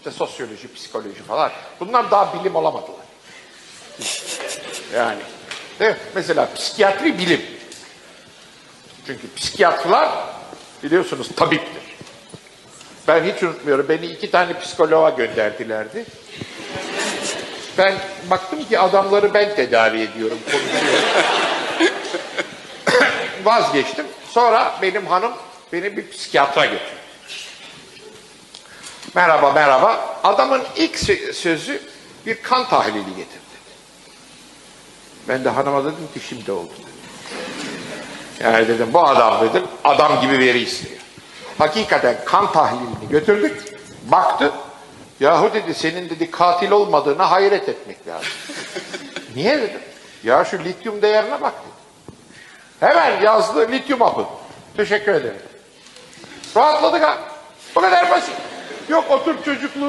İşte sosyoloji, psikoloji falan. Bunlar daha bilim olamadılar. Yani. Değil mi? Mesela psikiyatri bilim. Çünkü psikiyatrlar biliyorsunuz tabiptir. Ben hiç unutmuyorum. Beni iki tane psikoloğa gönderdilerdi. Ben baktım ki adamları ben tedavi ediyorum. Vazgeçtim. Sonra benim hanım beni bir psikiyatra götürdü. Merhaba merhaba. Adamın ilk sö- sözü bir kan tahlili getirdi. Ben de hanıma dedim ki şimdi oldu. Yani dedim bu adam dedim adam gibi veri istiyor. Hakikaten kan tahlilini götürdük. Baktı. Yahu dedi senin dedi katil olmadığına hayret etmek lazım. Niye dedim. Ya şu lityum değerine bak dedi. Hemen yazdı lityum hapı. Teşekkür ederim. Rahatladık ha. Bu kadar basit. Yok otur çocukluğu